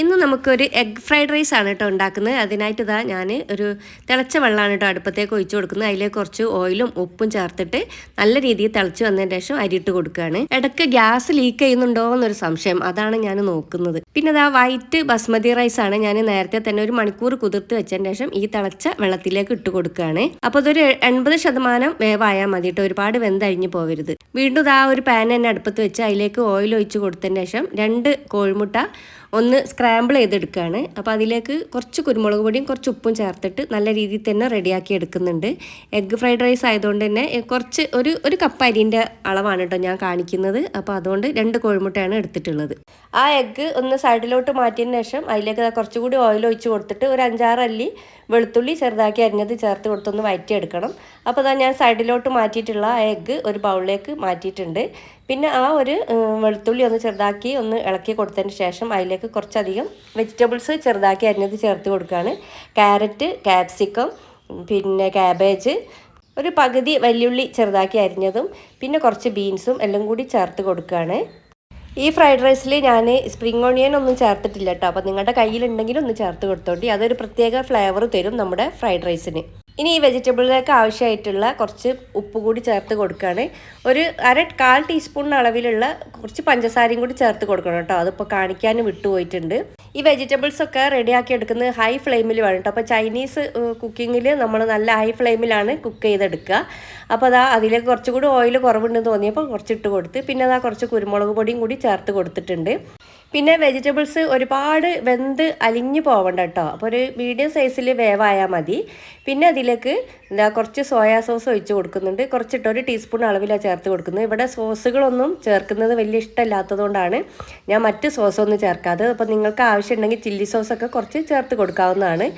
ഇന്ന് നമുക്കൊരു egg fried rice ആണ് കേട്ടോ ഉണ്ടാക്കുന്നത്. അതിനായിട്ട് ഇതാ ഞാൻ ഒരു തിളച്ച വെള്ളമാണ് കേട്ടോ അടുപ്പത്തേക്ക് ഒഴിച്ചു കൊടുക്കുന്നത്. അതിലേക്ക് കുറച്ച് ഓയിലും ഉപ്പും ചേർത്തിട്ട് നല്ല രീതിയിൽ തിളച്ച് വന്നതിന് ശേഷം അരിയിട്ട് കൊടുക്കുകയാണ്. ഇടയ്ക്ക് ഗ്യാസ് ലീക്ക് ചെയ്യുന്നുണ്ടോ എന്നൊരു സംശയം. അതാണ് ഞാൻ നോക്കുന്നത്. പിന്നെ ഇതാ വൈറ്റ് ബസ്മതി റൈസ് ആണ് ഞാൻ നേരത്തെ തന്നെ ഒരു മണിക്കൂർ കുതിർത്ത് വെച്ചതിന് ശേഷം ഈ തിളച്ച വെള്ളത്തിലേക്ക് ഇട്ട് കൊടുക്കുകയാണ്. അപ്പോൾ അതൊരു എൺപത് ശതമാനം വേവായാൽ മതി കേട്ടോ ഒരുപാട് വെന്തഴിഞ്ഞ് പോവരുത്. വീണ്ടും ഇതാ ഒരു പാൻ തന്നെ അടുപ്പത്ത് വെച്ച് അതിലേക്ക് ഓയിൽ ഒഴിച്ച് കൊടുത്തതിന് ശേഷം രണ്ട് കോഴിമുട്ട ഒന്ന് സ്ക്രാമ്പിൾ ചെയ്തെടുക്കുകയാണ് അപ്പോൾ അതിലേക്ക് കുറച്ച് കുരുമുളക് പൊടിയും കുറച്ച് ഉപ്പും ചേർത്തിട്ട് നല്ല രീതിയിൽ തന്നെ റെഡിയാക്കി എടുക്കുന്നുണ്ട്. എഗ്ഗ് ഫ്രൈഡ് റൈസ് ആയതുകൊണ്ട് തന്നെ കുറച്ച് ഒരു ഒരു കപ്പ് അരിന്റെ അളവാണ് കേട്ടോ ഞാൻ കാണിക്കുന്നത്. അപ്പോൾ അതുകൊണ്ട് രണ്ട് കോഴിമുട്ടയാണ് എടുത്തിട്ടുള്ളത്. ആ എഗ്ഗ് ഒന്ന് സൈഡിലോട്ട് മാറ്റിയതിന് ശേഷം അതിലേക്ക് കുറച്ചുകൂടി ഓയിൽ ഒഴിച്ച് കൊടുത്തിട്ട് ഒരു അഞ്ചാറ് അല്ലി വെളുത്തുള്ളി ചെറുതാക്കി അരിഞ്ഞത് ചേർത്ത് കൊടുത്തൊന്ന് വഴറ്റിയെടുക്കണം അപ്പോൾ അതാ ഞാൻ സൈഡിലോട്ട് മാറ്റിയിട്ടുള്ള ആ എഗ്ഗ് ഒരു ബൗളിലേക്ക് മാറ്റിയിട്ടുണ്ട്. പിന്നെ ആ ഒരു വെളുത്തുള്ളി ഒന്ന് ചെറുതാക്കി ഒന്ന് ഇളക്കി കൊടുത്തതിന് ശേഷം അതിലേക്ക് കുറച്ചധികം വെജിറ്റബിൾസ് ചെറുതാക്കി അരിഞ്ഞത് ചേർത്ത് കൊടുക്കുകയാണ്. ക്യാരറ്റ് ക്യാപ്സിക്കം പിന്നെ ക്യാബേജ് ഒരു പകുതി വലിയുള്ളി ചെറുതാക്കി അരിഞ്ഞതും പിന്നെ കുറച്ച് ബീൻസും എല്ലാം കൂടി ചേർത്ത് കൊടുക്കുകയാണ്. ഈ ഫ്രൈഡ് റൈസിൽ ഞാൻ സ്പ്രിംഗ് ഓണിയൻ ഒന്നും ചേർത്തിട്ടില്ല കേട്ടോ അപ്പോൾ നിങ്ങളുടെ കയ്യിലുണ്ടെങ്കിൽ ഒന്ന് ചേർത്ത് കൊടുത്തോണ്ടി. അതൊരു പ്രത്യേക ഫ്ലേവർ തരും നമ്മുടെ ഫ്രൈഡ് റൈസിന് ഇനി ഈ വെജിറ്റബിളിലേക്ക് ആവശ്യമായിട്ടുള്ള കുറച്ച് ഉപ്പ് കൂടി ചേർത്ത് കൊടുക്കുകയാണ്. ഒരു അര കാൽ ടീസ്പൂണിന് അളവിലുള്ള കുറച്ച് പഞ്ചസാരയും കൂടി ചേർത്ത് കൊടുക്കണം കേട്ടോ. അതിപ്പോൾ കാണിക്കാൻ വിട്ടുപോയിട്ടുണ്ട്. ഈ വെജിറ്റബിൾസ് ഒക്കെ റെഡിയാക്കി എടുക്കുന്നത് ഹൈ ഫ്ലെയിമിൽ വേണം കേട്ടോ. അപ്പോൾ ചൈനീസ് കുക്കിങ്ങിൽ നമ്മൾ നല്ല ഹൈ ഫ്ലെയിമിലാണ് കുക്ക് ചെയ്തെടുക്കുക. അപ്പോൾ അതാ അതിലേക്ക് കുറച്ചുകൂടി ഓയിൽ കുറവുണ്ടെന്ന് തോന്നിയപ്പോൾ കുറച്ചിട്ട് കൊടുത്ത് പിന്നെ അതാ കുറച്ച് കുരുമുളക് പൊടിയും കൂടി ചേർത്ത് കൊടുത്തിട്ടുണ്ട്. പിന്നെ വെജിറ്റബിൾസ് ഒരുപാട് വെന്ത് അലിഞ്ഞു പോവണ്ട കേട്ടോ അപ്പോൾ ഒരു മീഡിയം സൈസിൽ വേവായാൽ മതി. പിന്നെ അതിലേക്ക് എന്താ കുറച്ച് സോയാ സോസ് ഒഴിച്ച് കൊടുക്കുന്നുണ്ട്. കുറച്ചിട്ട് ഒരു ടീസ്പൂൺ അളവിലാണ് ചേർത്ത് കൊടുക്കുന്നത്. ഇവിടെ സോസുകളൊന്നും ചേർക്കുന്നത് വലിയ ഇഷ്ടമില്ലാത്തതുകൊണ്ടാണ് ഞാൻ മറ്റ് സോസൊന്നും ചേർക്കാതെ അപ്പോൾ നിങ്ങൾക്ക് ആവശ്യമുണ്ടെങ്കിൽ ചില്ലി സോസൊക്കെ കുറച്ച് ചേർത്ത് കൊടുക്കാവുന്നതാണ്.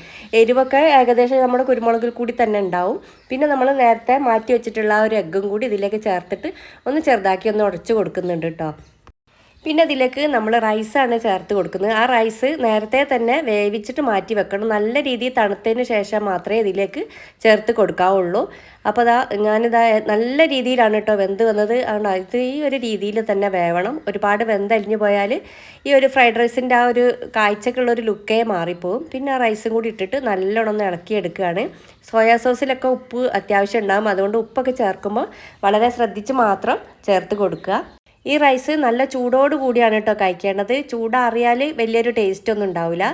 എരിവൊക്കെ ഏകദേശം നമ്മുടെ കുരുമുളകിൽ കൂടി തന്നെ ഉണ്ടാവും. പിന്നെ നമ്മൾ നേരത്തെ മാറ്റി വെച്ചിട്ടുള്ള ആ ഒരു എഗ്ഗും കൂടി ഇതിലേക്ക് ചേർത്തിട്ട് ഒന്ന് ചെറുതാക്കി ഒന്ന് ഉടച്ച് കൊടുക്കുന്നുണ്ട് കേട്ടോ പിന്നെ അതിലേക്ക് നമ്മൾ റൈസാണ് ചേർത്ത് കൊടുക്കുന്നത്. ആ റൈസ് നേരത്തെ തന്നെ വേവിച്ചിട്ട് മാറ്റി വെക്കണം. നല്ല രീതിയിൽ തണുത്തതിന് ശേഷം മാത്രമേ ഇതിലേക്ക് ചേർത്ത് കൊടുക്കാവുള്ളൂ. അപ്പോൾ അതാ ഞാനിതാ നല്ല രീതിയിലാണ് കേട്ടോ വെന്ത് വന്നത്. അതുകൊണ്ട് ഇത് ഈ ഒരു രീതിയിൽ തന്നെ വേവണം. ഒരുപാട് വെന്തലിഞ്ഞു പോയാൽ ഈ ഒരു ഫ്രൈഡ് റൈസിന്റെ ആ ഒരു കാഴ്ചക്കുള്ളൊരു ലുക്കേ മാറിപ്പോവും. പിന്നെ ആ റൈസും കൂടി ഇട്ടിട്ട് നല്ലോണം ഒന്ന് ഇളക്കിയെടുക്കുകയാണ്. സോയാ സോസിലൊക്കെ ഉപ്പ് അത്യാവശ്യം ഉണ്ടാകും അതുകൊണ്ട് ഉപ്പൊക്കെ ചേർക്കുമ്പോൾ വളരെ ശ്രദ്ധിച്ച് മാത്രം ചേർത്ത് കൊടുക്കുക. ഈ റൈസ് നല്ല ചൂടോട് കൂടിയാണ് കേട്ടോ കഴിക്കേണ്ടത്. ചൂടാറിയാൽ വലിയൊരു ടേസ്റ്റ് ഒന്നും ഉണ്ടാവില്ല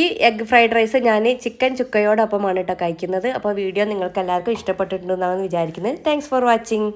ഈ എഗ് ഫ്രൈഡ് റൈസ് ഞാൻ ചിക്കൻ ചുക്കയോടൊപ്പമാണ് കേട്ടോ കഴിക്കുന്നത്. അപ്പോൾ വീഡിയോ നിങ്ങൾക്ക് എല്ലാവർക്കും ഇഷ്ടപ്പെട്ടിട്ടുണ്ടെന്നാണ് വിചാരിക്കുന്നത്. Thanks for watching